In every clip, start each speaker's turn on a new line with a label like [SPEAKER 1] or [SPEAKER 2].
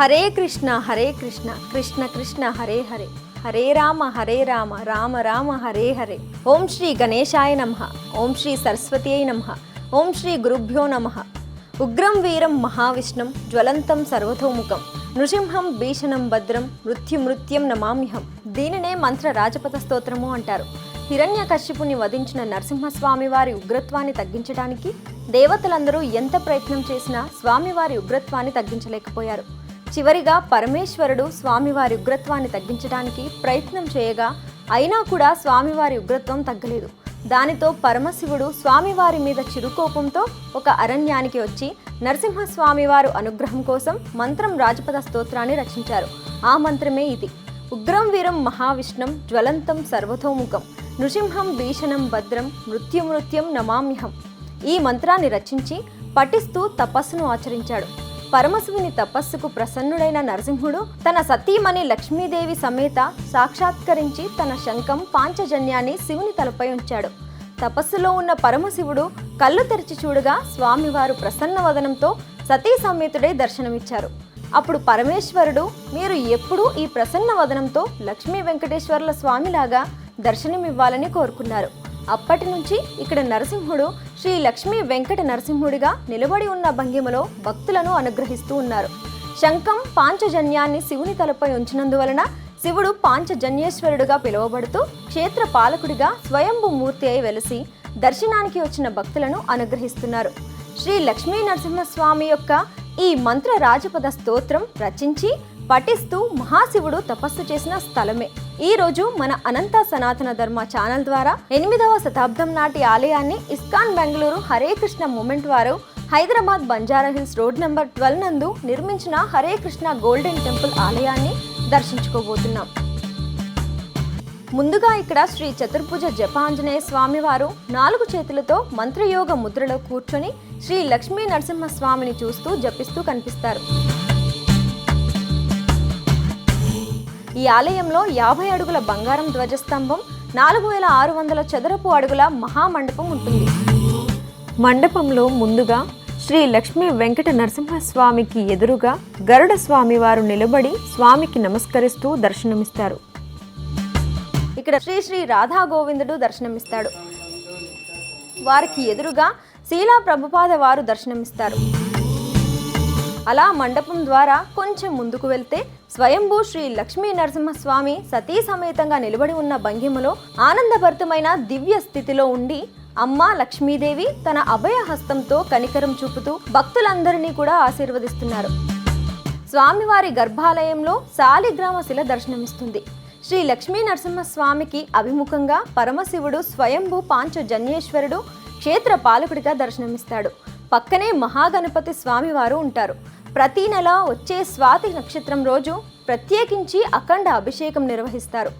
[SPEAKER 1] హరే కృష్ణ హరే కృష్ణ కృష్ణ కృష్ణ హరే హరే. హరే రామ హరే రామ రామ రామ హరే హరే. ఓం శ్రీ గణేశాయ నమ. ఓం శ్రీ సరస్వతీయ నమ. ఓం శ్రీ గురుభ్యో నమ. ఉగ్రం వీరం మహావిష్ణం జ్వలంతం సర్వతోముఖం. నృసింహం భీషణం భద్రం మృత్యుమృత్యం నమామ్యహం. దీనినే మంత్ర రాజపథ స్తోత్రము అంటారు. హిరణ్య కశ్యపుని వధించిన నరసింహస్వామి వారి ఉగ్రత్వాన్ని తగ్గించడానికి దేవతలందరూ ఎంత ప్రయత్నం చేసినా స్వామివారి ఉగ్రత్వాన్ని తగ్గించలేకపోయారు. చివరిగా పరమేశ్వరుడు స్వామివారి ఉగ్రత్వాన్ని తగ్గించడానికి ప్రయత్నం చేయగా అయినా కూడా స్వామివారి ఉగ్రత్వం తగ్గలేదు. దానితో పరమశివుడు స్వామివారి మీద చిరుకోపంతో ఒక అరణ్యానికి వచ్చి నరసింహస్వామివారు అనుగ్రహం కోసం మంత్రం రాజపద స్తోత్రాన్ని రచించారు. ఆ మంత్రమే ఇది. ఉగ్రం వీరం మహావిష్ణం జ్వలంతం సర్వతోముఖం. నృసింహం భీషణం భద్రం మృత్యుమృత్యం నమామ్యహం. ఈ మంత్రాన్ని రచించి పఠిస్తూ తపస్సును ఆచరించాడు. పరమశివుని తపస్సుకు ప్రసన్నుడైన నరసింహుడు తన సతీమణి లక్ష్మీదేవి సమేత సాక్షాత్కరించి తన శంఖం పాంచజన్యాన్ని శివుని తలపై ఉంచాడు. తపస్సులో ఉన్న పరమశివుడు కళ్ళు తెరిచి చూడగా స్వామివారు ప్రసన్న వదనంతో సతీ సమేతుడై దర్శనమిచ్చారు. అప్పుడు పరమేశ్వరుడు మీరు ఎప్పుడూ ఈ ప్రసన్న వదనంతో లక్ష్మీ వెంకటేశ్వర్ల స్వామిలాగా దర్శనమివ్వాలని కోరుకున్నారు. అప్పటి నుంచి ఇక్కడ నరసింహుడు శ్రీ లక్ష్మీ వెంకట నరసింహుడిగా నిలబడి ఉన్న భంగిమలో భక్తులను అనుగ్రహిస్తూ ఉన్నారు. శంఖం పాంచజన్యాన్ని శివుని తలపై ఉంచినందువలన శివుడు పాంచజన్యేశ్వరుడుగా పిలువబడుతూ క్షేత్ర పాలకుడిగా స్వయంభూ మూర్తి అయి వెలసి దర్శనానికి వచ్చిన భక్తులను అనుగ్రహిస్తున్నారు. శ్రీ లక్ష్మీ నరసింహస్వామి యొక్క ఈ మంత్ర రాజపద స్తోత్రం రచించి పఠిస్తూ మహాశివుడు తపస్సు చేసిన స్థలమే. ఈ రోజు మన అనంత సనాతన ధర్మ ఛానల్ ద్వారా ఎనిమిదవ శతాబ్దం నాటి ఆలయాన్ని ఇస్కాన్ బెంగళూరు హరే కృష్ణ మూమెంట్ వారు Hyderabad Banjara Hills road number twelve నందు నిర్మించిన హరే కృష్ణ గోల్డెన్ టెంపుల్ ఆలయాన్ని దర్శించుకోబోతున్నాం. ముందుగా ఇక్కడ శ్రీ చతుర్భుజ జపాంజనేయ స్వామివారు నాలుగు చేతులతో మంత్రయోగ ముద్రలో కూర్చొని శ్రీ లక్ష్మీ నరసింహ స్వామిని చూస్తూ జపిస్తూ కనిపిస్తారు. ఈ ఆలయంలో యాభై అడుగుల బంగారం ధ్వజస్తంభం నాలుగు వేల ఆరు వందల చదరపు అడుగుల మహామండపం ఉంటుంది. మండపంలో ముందుగా శ్రీ లక్ష్మీ వెంకట నరసింహస్వామికి ఎదురుగా గరుడ స్వామి వారు నిలబడి స్వామికి నమస్కరిస్తూ దర్శనమిస్తారు. ఇక్కడ శ్రీ శ్రీ రాధా గోవిందుడు దర్శనమిస్తాడు. వారికి ఎదురుగా శీలా ప్రభుపాద వారు దర్శనమిస్తారు. అలా మండపం ద్వారా కొంచెం ముందుకు వెళ్తే స్వయంభూ శ్రీ లక్ష్మీ నరసింహస్వామి సతీ సమేతంగా నిలబడి ఉన్న భంగిమలో ఆనందభరితమైన దివ్య స్థితిలో ఉండి అమ్మ లక్ష్మీదేవి తన అభయ హస్తంతో కనికరం చూపుతూ భక్తులందరినీ కూడా ఆశీర్వదిస్తున్నారు. స్వామివారి గర్భాలయంలో శాలిగ్రామ శిల దర్శనమిస్తుంది. శ్రీ లక్ష్మీ నరసింహస్వామికి అభిముఖంగా పరమశివుడు స్వయంభూ పాంచజన్యేశ్వరుడు క్షేత్ర పాలకుడిగా దర్శనమిస్తాడు. పక్కనే మహాగణపతి స్వామివారు ఉంటారు. ప్రతి నెల వచ్చే స్వాతి నక్షత్రం రోజు ప్రత్యేకించి అఖండ అభిషేకం నిర్వహిస్తారు.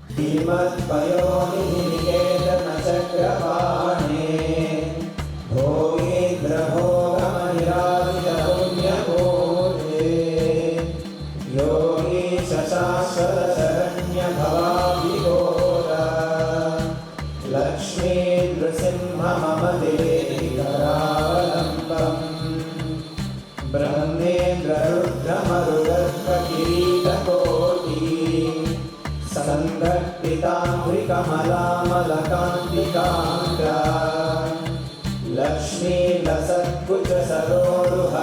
[SPEAKER 2] सङ्घटिताम्ब्रिकमलामलकान्तिकाङ्गा लक्ष्मी लसत्कुच सरोरुहराजहंस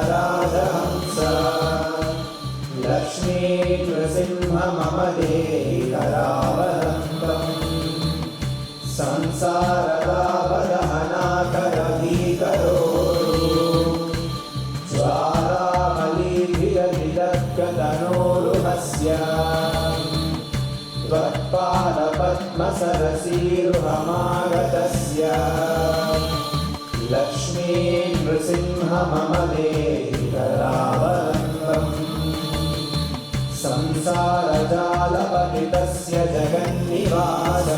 [SPEAKER 2] लक्ष्मी नृसिंह मम देहि करावलम्बम् संसारदावदहनाकरधीकरोरु त्वत्पादपद्मसरसीरुहमागतस्य लक्ष्मी नृसिंह मम देहि करावलम्बम् संसारजालपतितस्य जगन्निवास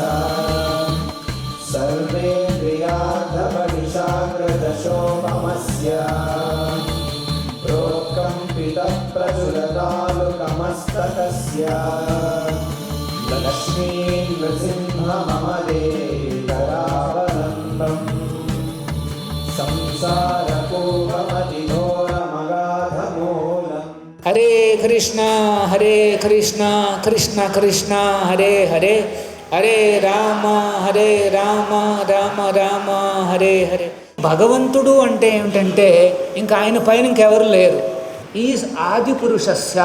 [SPEAKER 2] सर्वेन्द्रियार्थपरिशाग्रदशोपमस्य प्रोत्कम्पितः प्रचुरतालुकमस्तकस्य लक्ष्मी नृसिंह मम देवरावलम्बम् संसारपूर्वमतिघोरमगाधमूलम्
[SPEAKER 3] హరే కృష్ణ హరే కృష్ణ కృష్ణ కృష్ణ హరే హరే హరే రామ హరే రామ రామ రామ హరే హరే భగవంతుడు అంటే ఏమిటంటే ఇంకా ఆయన పైన ఇంకెవరు లేరు ఈజ్ ఆది పురుషస్య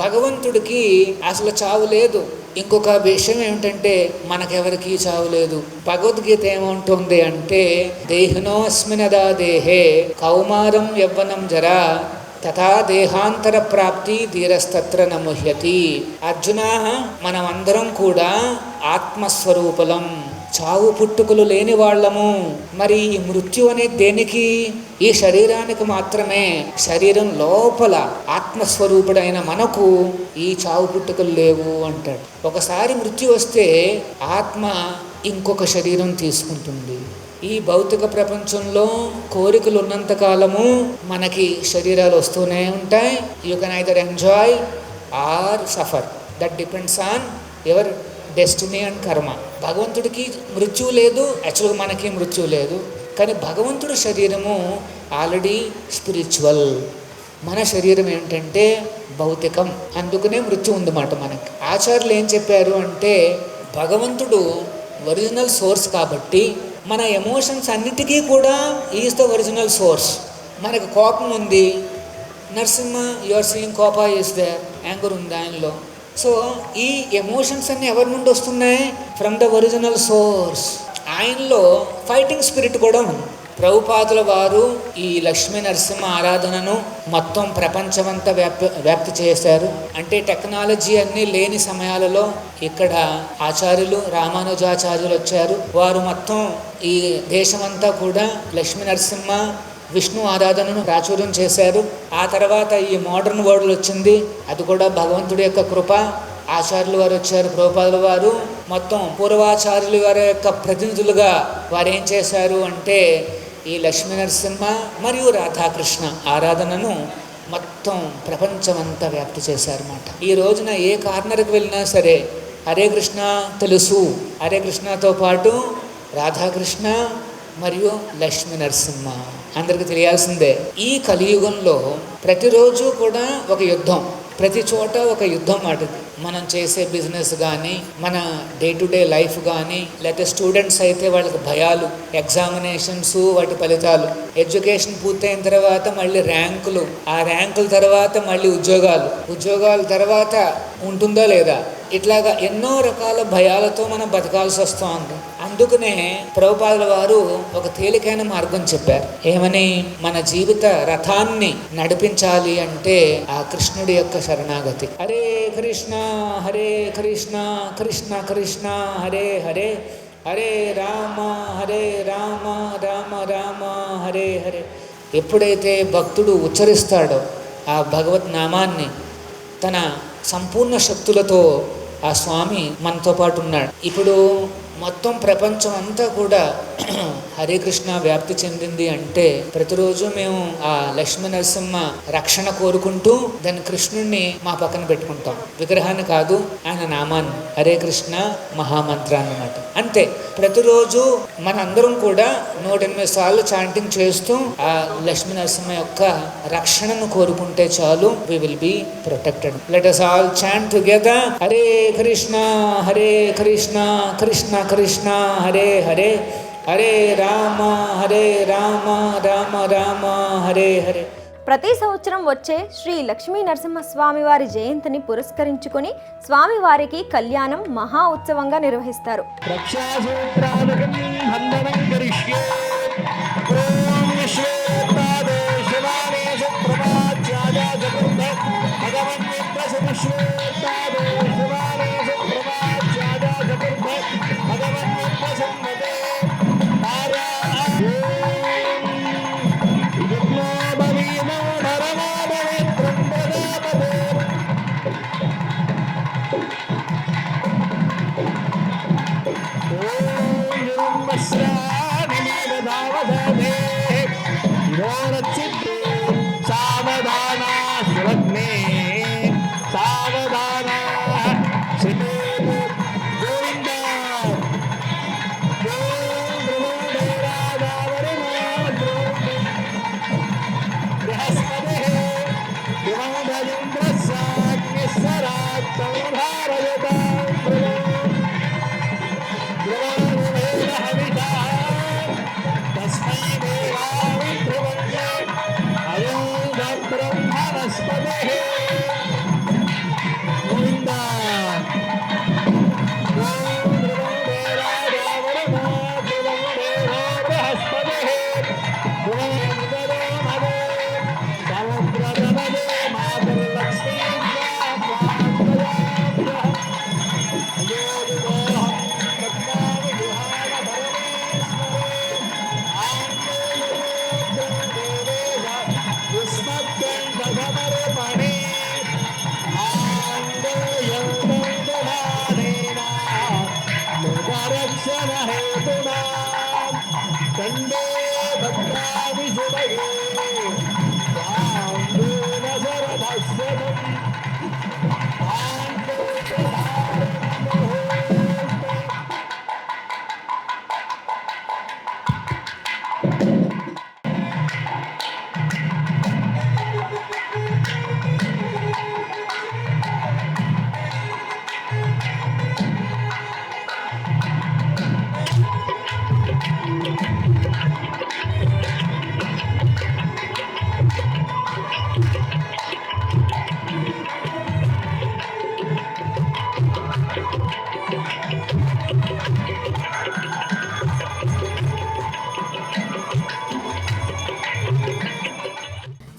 [SPEAKER 3] భగవంతుడికి అసలు చావు లేదు. ఇంకొక విషయం ఏమిటంటే మనకెవరికి చావు లేదు. భగవద్గీత ఏమంటుంది అంటే దేహినోస్మినదా దేహే కౌమారం యవ్వనం జరా తథా దేహాంతర ప్రాప్తి ధీరస్తత్ర నముహ్యతి. అర్జున మనమందరం కూడా ఆత్మస్వరూపులం. చావు పుట్టుకలు లేని వాళ్ళము మరి ఈ మృత్యు అనేది దేనికి? ఈ శరీరానికి మాత్రమే. శరీరం లోపల ఆత్మస్వరూపుడైన మనకు ఈ చావు పుట్టుకలు లేవు అంటాడు. ఒకసారి మృత్యు వస్తే ఆత్మ ఇంకొక శరీరం తీసుకుంటుంది. ఈ భౌతిక ప్రపంచంలో కోరికలు ఉన్నంత కాలము మనకి శరీరాలు వస్తూనే ఉంటాయి. You can either enjoy or suffer that depends on your destiny and karma భగవంతుడికి మృత్యువు లేదు యాక్చువల్గా మనకి మృత్యువు లేదు. కానీ భగవంతుడి శరీరము ఆల్రెడీ స్పిరిచువల్ మన శరీరం ఏంటంటే భౌతికం. అందుకనే మృత్యు ఉందన్నమాట మనకి. ఆచార్యులు ఏం చెప్పారు అంటే భగవంతుడు ఒరిజినల్ సోర్స్ కాబట్టి మన ఎమోషన్స్ అన్నిటికీ కూడా ఈజ్ ద ఒరిజినల్ సోర్స్ మనకు కోపం ఉంది. Narasimha your seeing kopa is the anger ఉంది ఆయనలో. సో ఈ ఎమోషన్స్ అన్ని ఎవరి నుండి వస్తున్నాయి? ఫ్రమ్ ద ఒరిజినల్ సోర్స్ ఆయనలో ఫైటింగ్ స్పిరిట్ కూడా ఉంది. ప్రభుపాదుల వారు ఈ లక్ష్మీ నరసింహ ఆరాధనను మొత్తం ప్రపంచమంతా వ్యాప్తి వ్యాప్తి చేశారు. అంటే టెక్నాలజీ అన్నీ లేని సమయాలలో ఇక్కడ ఆచార్యులు రామానుజాచార్యులు వచ్చారు. వారు మొత్తం ఈ దేశమంతా కూడా లక్ష్మీ నరసింహ విష్ణు ఆరాధనను ప్రాచుర్యం చేశారు. ఆ తర్వాత ఈ మోడర్న్ వరల్డ్ వచ్చింది. అది కూడా భగవంతుడి యొక్క కృప. ఆచార్యులు వారు వచ్చారు ప్రభుపాదుల వారు. మొత్తం పూర్వాచార్యులు వారి యొక్క ప్రతినిధులుగా వారు ఏం చేశారు అంటే ఈ లక్ష్మీ నరసింహ మరియు రాధాకృష్ణ ఆరాధనను మొత్తం ప్రపంచమంతా వ్యాప్తి చేశారన్నమాట. ఈ రోజున ఏ కార్నర్కి వెళ్ళినా సరే హరే కృష్ణ తెలుసు. హరే కృష్ణతో పాటు రాధాకృష్ణ మరియు లక్ష్మీ నరసింహ. అందరికీ తెలియాల్సిందే ఈ కలియుగంలో ప్రతిరోజు కూడా ఒక యుద్ధం. ప్రతి చోట ఒక యుద్ధం ఆడింది మనం చేసే బిజినెస్ కానీ మన డే టు డే లైఫ్ కానీ లేకపోతే స్టూడెంట్స్ అయితే వాళ్ళకి భయాలు ఎగ్జామినేషన్స్ వాటి ఫలితాలు. ఎడ్యుకేషన్ పూర్తయిన తర్వాత మళ్ళీ ర్యాంకులు ఆ ర్యాంకుల తర్వాత మళ్ళీ ఉద్యోగాలు. ఉద్యోగాల తర్వాత ఉంటుందా లేదా? ఇట్లాగా ఎన్నో రకాల భయాలతో మనం బతకాల్సి వస్తుంది అందుకనే ప్రభుపాదుల వారు ఒక తేలికైన మార్గం చెప్పారు. ఏమని? మన జీవిత రథాన్ని నడిపించాలి అంటే ఆ కృష్ణుడి యొక్క శరణాగతి. హరే కృష్ణ హరే కృష్ణ కృష్ణ కృష్ణ హరే హరే హరే రామ హరే రామ రామ రామ హరే హరే. ఎప్పుడైతే భక్తుడు ఉచ్చరిస్తాడో ఆ భగవత్ నామాన్ని తన సంపూర్ణ శక్తులతో ఆ స్వామి మనతో పాటు ఉన్నాడు. ఇప్పుడు మొత్తం ప్రపంచం అంతా కూడా హరే కృష్ణ వ్యాప్తి చెందింది అంటే ప్రతిరోజు మేము ఆ లక్ష్మీ నరసింహ రక్షణ కోరుకుంటూ దాని కృష్ణుణ్ణి మా పక్కన పెట్టుకుంటాం. విగ్రహాన్ని కాదు ఆయన నామాన్ని. హరే కృష్ణ మహామంత్ర అన్నమాట. అంతే. ప్రతిరోజు మనందరం కూడా నూట ఎనిమిది సార్లు చాంటింగ్ చేస్తూ ఆ లక్ష్మీ నరసింహ యొక్క రక్షణను కోరుకుంటే చాలు. We will be protected let us all chant together Hare Krishna Hare Krishna Krishna Krishna Hare Hare. Hare Rama Hare Rama Rama Rama Hare Hare.
[SPEAKER 1] ప్రతి సంవత్సరం వచ్చే శ్రీ లక్ష్మీ నరసింహస్వామి వారి జయంతిని పురస్కరించుకొని స్వామివారికి కళ్యాణం మహా ఉత్సవంగా నిర్వహిస్తారు.
[SPEAKER 4] విశ్వేత్తాదే శివానే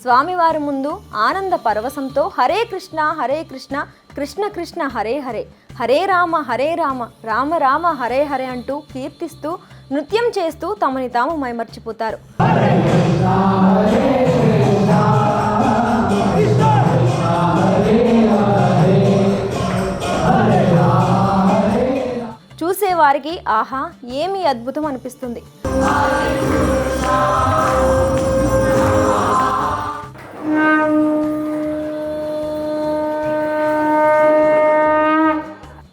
[SPEAKER 1] స్వామివారి ముందు ఆనంద పరవశంతో హరే కృష్ణ హరే కృష్ణ కృష్ణ కృష్ణ హరే హరే హరే రామ హరే రామ రామ రామ హరే హరే అంటూ కీర్తిస్తూ నృత్యం చేస్తూ తమని తాము మైమర్చిపోతారు. చూసేవారికి ఆహా ఏమి అద్భుతం అనిపిస్తుంది.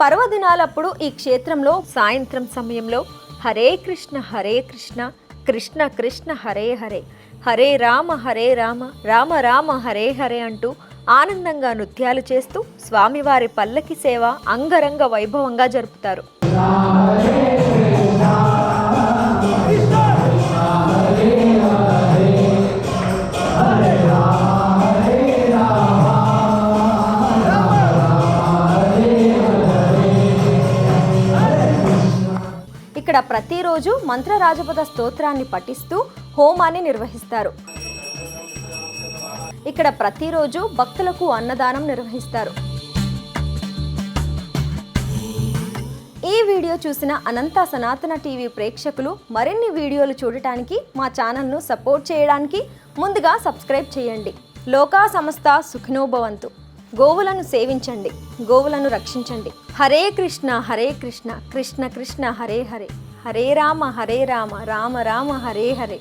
[SPEAKER 1] పర్వదినాలప్పుడు ఈ క్షేత్రంలో సాయంత్రం సమయంలో హరే కృష్ణ హరే కృష్ణ కృష్ణ కృష్ణ హరే హరే హరే రామ హరే రామ రామ రామ హరే హరే అంటూ ఆనందంగా నృత్యాలు చేస్తూ స్వామివారి పల్లకి సేవ అంగరంగ వైభవంగా జరుపుతారు. ఇక్కడ ప్రతిరోజు మంత్రరాజపద స్తోత్రాన్ని పఠిస్తూ హోమాన్ని నిర్వహిస్తారు. ఇక్కడ ప్రతిరోజు భక్తులకు అన్నదానం నిర్వహిస్తారు. ఈ వీడియో చూసిన అనంత సనాతన టీవీ ప్రేక్షకులు మరిన్ని వీడియోలు చూడటానికి మా ఛానల్ను సపోర్ట్ చేయడానికి ముందుగా సబ్స్క్రైబ్ చేయండి. లోకా సంస్థ సుఖినోభవంతు గోవులను సేవించండి గోవులను రక్షించండి. హరే కృష్ణ హరే కృష్ణ కృష్ణ కృష్ణ హరే హరే. హరే రామ హరే రామ రామ రామ హరే హరే.